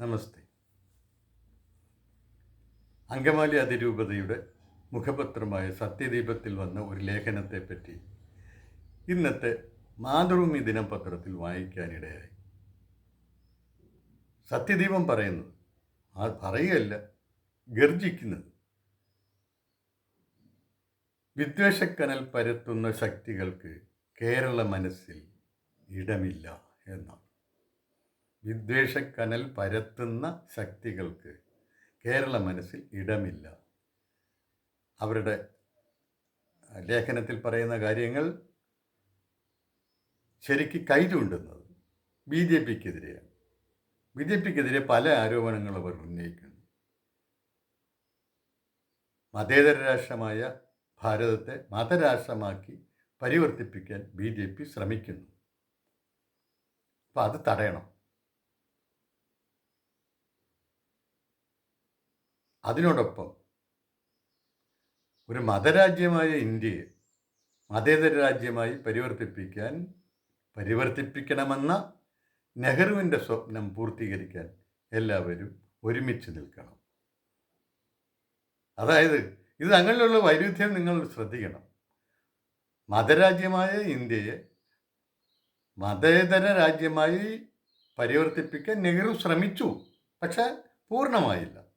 നമസ്തേ. അങ്കമാലി അതിരൂപതയുടെ മുഖപത്രമായ സത്യദീപത്തിൽ വന്ന ഒരു ലേഖനത്തെപ്പറ്റി ഇന്നത്തെ മാതൃഭൂമി ദിനപത്രത്തിൽ വായിക്കാനിടയായി. സത്യദീപം പറയുന്നത് ആ പറയുകയല്ല ഗർജിക്കുന്നത്. വിദ്വേഷക്കനൽ പരത്തുന്ന ശക്തികൾക്ക് കേരള മനസ്സിൽ ഇടമില്ല എന്നാണ്. വിദ്വേഷക്കനൽ പരത്തുന്ന ശക്തികൾക്ക് കേരള മനസ്സിൽ ഇടമില്ല. അവരുടെ ലേഖനത്തിൽ പറയുന്ന കാര്യങ്ങൾ ശരിക്ക് കൈ ചൂണ്ടുന്നത് ബി ജെ പിക്കെതിരെയാണ്. ബി ജെ പിക്കെതിരെ പല ആരോപണങ്ങൾ അവർ ഉന്നയിക്കുന്നു മതേതര രാഷ്ട്രമായ ഭാരതത്തെ മതരാഷ്ട്രമാക്കി പരിവർത്തിപ്പിക്കാൻ ബി ജെ പി ശ്രമിക്കുന്നു. അപ്പം അത് തടയണം. അതിനോടൊപ്പം ഒരു മതരാജ്യമായ ഇന്ത്യയെ മതേതര രാജ്യമായി പരിവർത്തിപ്പിക്കാൻ പരിവർത്തിപ്പിക്കണമെന്ന നെഹ്റുവിന്റെ സ്വപ്നം പൂർത്തീകരിക്കാൻ എല്ലാവരും ഒരുമിച്ച് നിൽക്കണം. അതായത് ഇത് അങ്ങനെയുള്ള വൈരുദ്ധ്യം നിങ്ങൾ ശ്രദ്ധിക്കണം. മതരാജ്യമായ ഇന്ത്യയെ മതേതര രാജ്യമായി പരിവർത്തിപ്പിക്കാൻ നെഹ്റു ശ്രമിച്ചു പക്ഷെ പൂർണമായില്ല.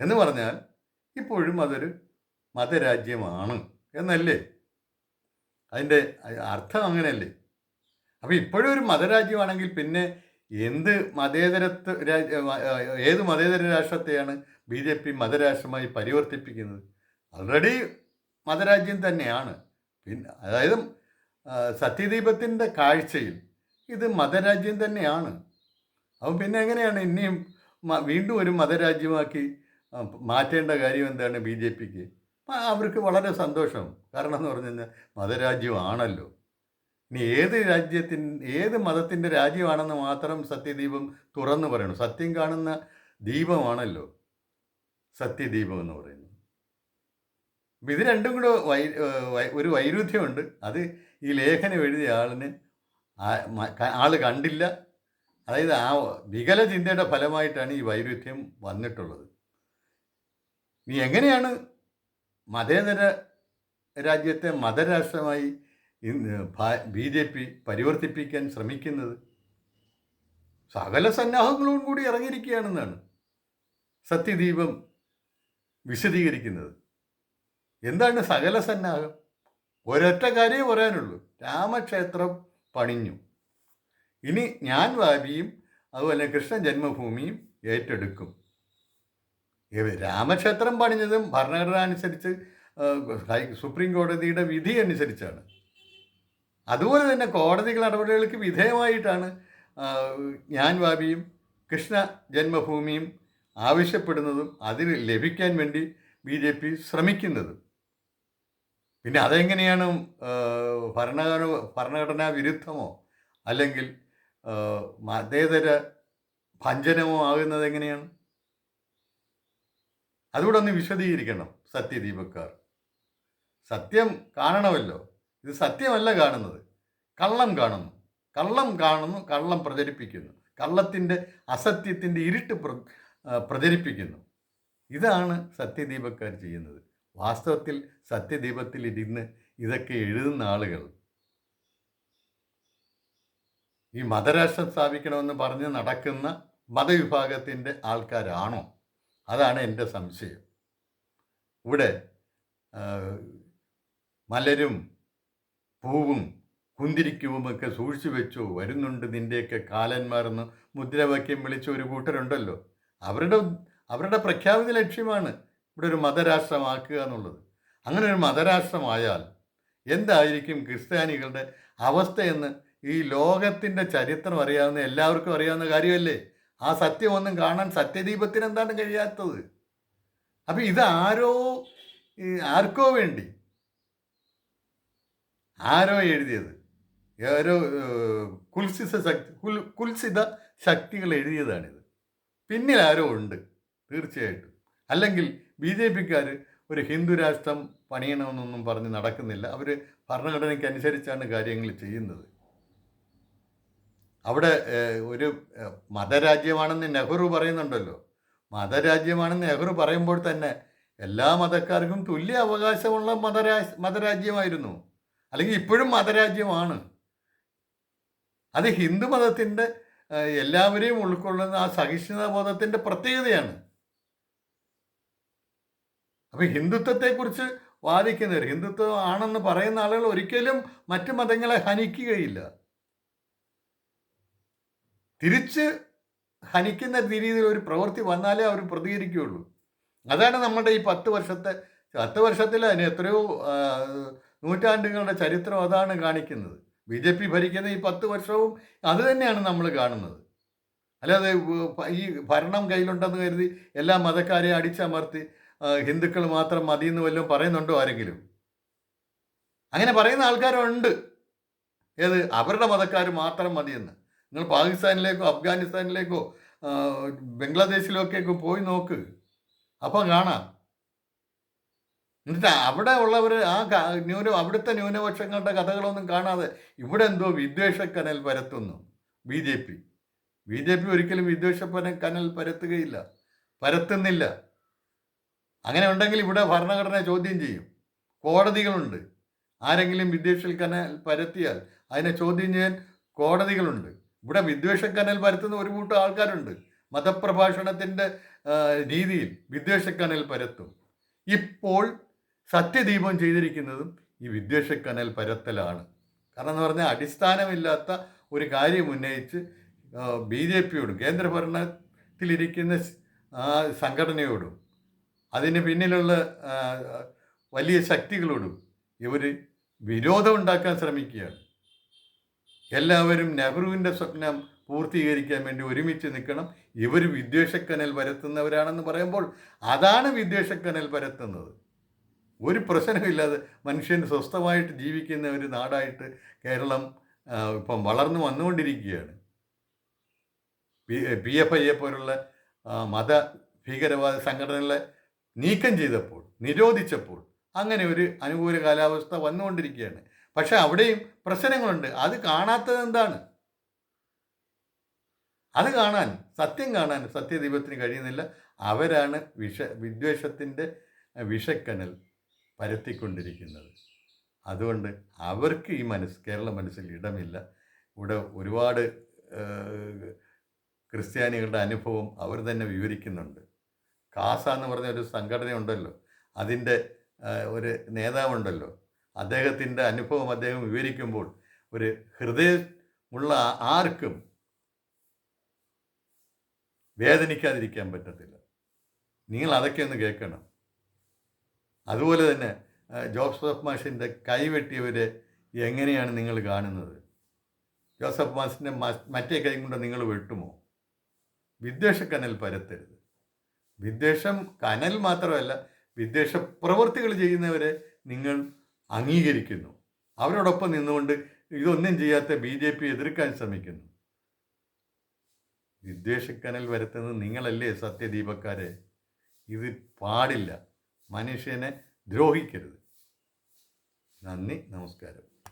എന്ന് പറഞ്ഞാൽ ഇപ്പോഴും അതൊരു മതരാജ്യമാണ് എന്നല്ലേ? അതിന്റെ അർത്ഥം അങ്ങനെയല്ലേ? അപ്പോൾ ഇപ്പോഴും ഒരു മതരാജ്യമാണെങ്കിൽ പിന്നെ എന്ത് മതേതരത്വ ഏത് മതേതര രാഷ്ട്രത്തെയാണ് ബി ജെ പി മതരാഷ്ട്രമായി പരിവർത്തിപ്പിക്കുന്നത്? ഓൾറെഡി മതരാജ്യം തന്നെയാണ്. പിന്നെ അതായത് സത്യദീപത്തിന്റെ കാഴ്ചയിൽ ഇത് മതരാജ്യം തന്നെയാണ്. അപ്പം പിന്നെ എങ്ങനെയാണ് ഇനിയും വീണ്ടും ഒരു മതരാജ്യമാക്കി മാറ്റേണ്ട കാര്യം എന്താണ് ബി ജെ പിക്ക്? അവർക്ക് വളരെ സന്തോഷം. കാരണം എന്ന് പറഞ്ഞു കഴിഞ്ഞാൽ മതരാജ്യമാണല്ലോ. ഇനി ഏത് രാജ്യത്തിൻ ഏത് മതത്തിന്റെ രാജ്യമാണെന്ന് മാത്രം സത്യദീപം തുറന്നു പറയണം. സത്യം കാണുന്ന ദീപമാണല്ലോ സത്യദീപം എന്ന് പറയുന്നത്. ഇത് രണ്ടും കൂടെ വൈ ഒരു വൈരുദ്ധ്യമുണ്ട്. അത് ഈ ലേഖനം എഴുതിയ ആളിന് ആൾ കണ്ടില്ല. അതായത് ആ വികല ചിന്തയുടെ ഫലമായിട്ടാണ് ഈ വൈരുദ്ധ്യം വന്നിട്ടുള്ളത്. നീ എങ്ങനെയാണ് മതേതര രാജ്യത്തെ മതരാഷ്ട്രമായി ബി ജെ പി പരിവർത്തിപ്പിക്കാൻ ശ്രമിക്കുന്നത്? സകല സന്നാഹങ്ങളോടും കൂടി ഇറങ്ങിയിരിക്കുകയാണെന്നാണ് സത്യദീപം വിശദീകരിക്കുന്നത്. എന്താണ് സകല സന്നാഹം? ഒരൊറ്റ കാര്യമേ പറയാനുള്ളൂ. രാമക്ഷേത്രം പണിഞ്ഞു. ഇനി ഞാൻ വാപിയും അതുപോലെ കൃഷ്ണ ജന്മഭൂമിയും ഏറ്റെടുക്കും. രാമക്ഷേത്രം പണിഞ്ഞതും ഭരണഘടന അനുസരിച്ച് സുപ്രീം കോടതിയുടെ വിധി അനുസരിച്ചാണ്. അതുപോലെ തന്നെ കോടതികൾ നടപടികൾക്ക് വിധേയമായിട്ടാണ് ഞാൻ വാബിയും കൃഷ്ണ ജന്മഭൂമിയും ആവശ്യപ്പെടുന്നതും അതിന് ലഭിക്കാൻ വേണ്ടി ബി ജെ പി ശ്രമിക്കുന്നതും. പിന്നെ അതെങ്ങനെയാണ് ഭരണഘടന ഭരണഘടനാ വിരുദ്ധമോ? അല്ലെങ്കിൽ മതേതര ഭഞ്ജനമോ ആകുന്നത് എങ്ങനെയാണ്? അതുകൂടെ ഒന്ന് വിശദീകരിക്കണം സത്യദീപക്കാർ സത്യം കാണണമല്ലോ. ഇത് സത്യമല്ല കാണുന്നത്. കള്ളം കാണുന്നു. കള്ളം കാണുന്നു കള്ളം പ്രചരിപ്പിക്കുന്നു. കള്ളത്തിന്റെ അസത്യത്തിന്റെ ഇരുട്ട് പ്രചരിപ്പിക്കുന്നു. ഇതാണ് സത്യദീപക്കാർ ചെയ്യുന്നത്. വാസ്തവത്തിൽ സത്യദീപത്തിൽ ഇരുന്ന് ഇതൊക്കെ എഴുതുന്ന ആളുകൾ. ഈ മതരാഷ്ട്രം സ്ഥാപിക്കണമെന്ന് പറഞ്ഞ് നടക്കുന്ന മതവിഭാഗത്തിന്റെ ആൾക്കാരാണോ? അതാണ് എന്റെ സംശയം. ഇവിടെ മലരും പൂവും കുന്തിരിക്കുവുമൊക്കെ സൂക്ഷിച്ചു വെച്ചു. വരുന്നുണ്ട് നിന്റെയൊക്കെ കാലന്മാരെന്ന് മുദ്രാവാക്യം വിളിച്ച ഒരു കൂട്ടരുണ്ടല്ലോ. അവരുടെ അവരുടെ പ്രഖ്യാപിത ലക്ഷ്യമാണ് ഇവിടെ ഒരു മതരാഷ്ട്രമാക്കുക എന്നുള്ളത്. അങ്ങനെ ഒരു മതരാഷ്ട്രമായാൽ എന്തായിരിക്കും ക്രിസ്ത്യാനികളുടെ അവസ്ഥയെന്ന് ഈ ലോകത്തിന്റെ ചരിത്രം അറിയാവുന്ന എല്ലാവർക്കും അറിയാവുന്ന കാര്യമല്ലേ? ആ സത്യം ഒന്നും കാണാൻ സത്യദീപത്തിന് എന്താണ് കഴിയാത്തത്? അപ്പം ഇതാരോ ആർക്കോ വേണ്ടി? ആരോ എഴുതിയത്? ഓരോ കുൽസിത ശക്തി കുൽ കുൽസിത ശക്തികൾ എഴുതിയതാണിത്. പിന്നിൽ ആരോ ഉണ്ട് തീർച്ചയായിട്ടും. അല്ലെങ്കിൽ ബി ജെ പിക്കാർ ഒരു ഹിന്ദു രാഷ്ട്രം പണിയണമെന്നൊന്നും പറഞ്ഞ് നടക്കുന്നില്ല. അവർ ഭരണഘടനയ്ക്ക് അനുസരിച്ചാണ് കാര്യങ്ങൾ ചെയ്യുന്നത്. അവിടെ ഒരു മതരാജ്യമാണെന്ന് നെഹ്റു പറയുന്നുണ്ടല്ലോ. മതരാജ്യമാണെന്ന് നെഹ്റു പറയുമ്പോൾ തന്നെ എല്ലാ മതക്കാർക്കും തുല്യ അവകാശമുള്ള മതരാ മതരാജ്യമായിരുന്നു. അല്ലെങ്കിൽ ഇപ്പോഴും മതരാജ്യമാണ്. അത് ഹിന്ദു മതത്തിന്റെ എല്ലാവരെയും ഉൾക്കൊള്ളുന്ന ആ സഹിഷ്ണുതാ ബോധത്തിന്റെ പ്രത്യേകതയാണ്. അപ്പം ഹിന്ദുത്വത്തെക്കുറിച്ച് വാദിക്കുന്നവർ ഹിന്ദുത്വം ആണെന്ന് പറയുന്ന ആളുകൾ ഒരിക്കലും മറ്റു മതങ്ങളെ ഹനിക്കുകയില്ല. തിരിച്ച് ഹനിക്കുന്ന രീതിയിൽ ഒരു പ്രവൃത്തി വന്നാലേ അവർ പ്രതികരിക്കുകയുള്ളൂ. അതാണ് നമ്മുടെ ഈ പത്ത് വർഷത്തെ പത്ത് വർഷത്തിൽ അതിന് എത്രയോ നൂറ്റാണ്ടുകളുടെ ചരിത്രം അതാണ് കാണിക്കുന്നത്. ബി ജെ പി ഭരിക്കുന്ന ഈ പത്ത് വർഷവും അത് തന്നെയാണ് നമ്മൾ കാണുന്നത്. അല്ലാതെ ഈ ഭരണം കയ്യിലുണ്ടെന്ന് കരുതി എല്ലാ മതക്കാരെയും അടിച്ചമർത്തി ഹിന്ദുക്കൾ മാത്രം മതി എന്ന് വല്ലതും പറയുന്നുണ്ടോ ആരെങ്കിലും? അങ്ങനെ പറയുന്ന ആൾക്കാരുണ്ട്. ഏത്? അവരുടെ മതക്കാർ മാത്രം മതിയെന്ന്. നിങ്ങൾ പാകിസ്ഥാനിലേക്കോ അഫ്ഗാനിസ്ഥാനിലേക്കോ ബംഗ്ലാദേശിലേക്കൊക്കെ പോയി നോക്ക്. അപ്പം കാണാം. എന്നിട്ട് അവിടെ ഉള്ളവർ ആ ന്യൂന അവിടുത്തെ ന്യൂനപക്ഷങ്ങളുടെ കഥകളൊന്നും കാണാതെ ഇവിടെ എന്തോ വിദ്വേഷക്കനൽ പരത്തുന്നു. B J P. B J P ഒരിക്കലും വിദ്വേഷ കനൽ പരത്തുകയില്ല. പരത്തുന്നില്ല. അങ്ങനെ ഉണ്ടെങ്കിൽ ഇവിടെ ഭരണഘടന ചോദ്യം ചെയ്യും. കോടതികളുണ്ട്. ആരെങ്കിലും വിദ്വേഷ കനൽ പരത്തിയാൽ അതിനെ ചോദ്യം ചെയ്യാൻ കോടതികളുണ്ട്. ഇവിടെ വിദ്വേഷ കനൽ പരത്തുന്ന ഒരു കൂട്ടം ആൾക്കാരുണ്ട്. മതപ്രഭാഷണത്തിന്റെ രീതിയിൽ വിദ്വേഷ കനൽ പരത്തും. ഇപ്പോൾ സത്യദീപം ചെയ്തിരിക്കുന്നതും ഈ വിദ്വേഷ കനൽ പരത്തലാണ്. കാരണം എന്ന് പറഞ്ഞാൽ അടിസ്ഥാനമില്ലാത്ത ഒരു കാര്യം ഉന്നയിച്ച് ബി ജെ പിയോടും കേന്ദ്രഭരണത്തിലിരിക്കുന്ന സംഘടനയോടും അതിന് പിന്നിലുള്ള വലിയ ശക്തികളോടും ഇവർ വിരോധം ഉണ്ടാക്കാൻ ശ്രമിക്കുകയാണ്. എല്ലാവരും നെഹ്റുവിന്റെ സ്വപ്നം പൂർത്തീകരിക്കാൻ വേണ്ടി ഒരുമിച്ച് നിൽക്കണം. ഇവർ വിദ്വേഷക്കനൽ പരത്തുന്നവരാണെന്ന് പറയുമ്പോൾ അതാണ് വിദ്വേഷക്കനൽ പരത്തുന്നത്. ഒരു പ്രശ്നമില്ലാതെ മനുഷ്യൻ സ്വസ്ഥമായിട്ട് ജീവിക്കുന്ന ഒരു നാടായിട്ട് കേരളം ഇപ്പം വളർന്നു വന്നുകൊണ്ടിരിക്കുകയാണ്. പി എഫ് ഐയെ പോലുള്ള മത ഭീകരവാദ സംഘടനകളെ നീക്കം ചെയ്തപ്പോൾ നിരോധിച്ചപ്പോൾ അങ്ങനെ ഒരു അനുകൂല കാലാവസ്ഥ വന്നുകൊണ്ടിരിക്കുകയാണ്. പക്ഷെ അവിടെയും പ്രശ്നങ്ങളുണ്ട്. അത് കാണാത്തത് എന്താണ്? അത് കാണാൻ സത്യം കാണാൻ സത്യദീപത്തിന് കഴിയുന്നില്ല. അവരാണ് വിഷ വിദ്വേഷത്തിന്റെ വിഷക്കനൽ പരത്തിക്കൊണ്ടിരിക്കുന്നത്. അതുകൊണ്ട് അവർക്ക് ഈ മനസ്സ് കേരള മനസ്സിൽ ഇടമില്ല. ഇവിടെ ഒരുപാട് ക്രിസ്ത്യാനികളുടെ അനുഭവം അവർ തന്നെ വിവരിക്കുന്നുണ്ട്. കാസ എന്ന് പറഞ്ഞ ഒരു സംഘടന ഉണ്ടല്ലോ അതിന്റെ ഒരു നേതാവുണ്ടല്ലോ. അദ്ദേഹത്തിന്റെ അനുഭവം അദ്ദേഹം വിവരിക്കുമ്പോൾ ഒരു ഹൃദയമുള്ള ആർക്കും വേദനിക്കാതിരിക്കാൻ പറ്റത്തില്ല. നിങ്ങൾ അതൊക്കെ ഒന്ന് കേൾക്കണം. അതുപോലെ തന്നെ ജോസഫ് മാഷിന്റെ കൈവെട്ടിയവരെ എങ്ങനെയാണ് നിങ്ങൾ കാണുന്നത്? ജോസഫ് മാഷിന്റെ മറ്റേ കൈ കൊണ്ട് നിങ്ങൾ വെട്ടുമോ? വിദ്വേഷക്കനൽ പരത്തരുത്. വിദ്വേഷം കനൽ മാത്രമല്ല വിദ്വേഷ പ്രവൃത്തികൾ ചെയ്യുന്നവരെ നിങ്ങൾ അംഗീകരിക്കുന്നു. അവരോടൊപ്പം നിന്നുകൊണ്ട് ഇതൊന്നും ചെയ്യാത്ത ബി ജെ പി എതിർക്കാൻ ശ്രമിക്കുന്നു. വിദ്വേഷക്കനൽ വരുത്തുന്നത് നിങ്ങളല്ലേ സത്യദീപക്കാരെ? ഇത് പാടില്ല. മനുഷ്യനെ ദ്രോഹിക്കരുത്. നന്ദി നമസ്കാരം.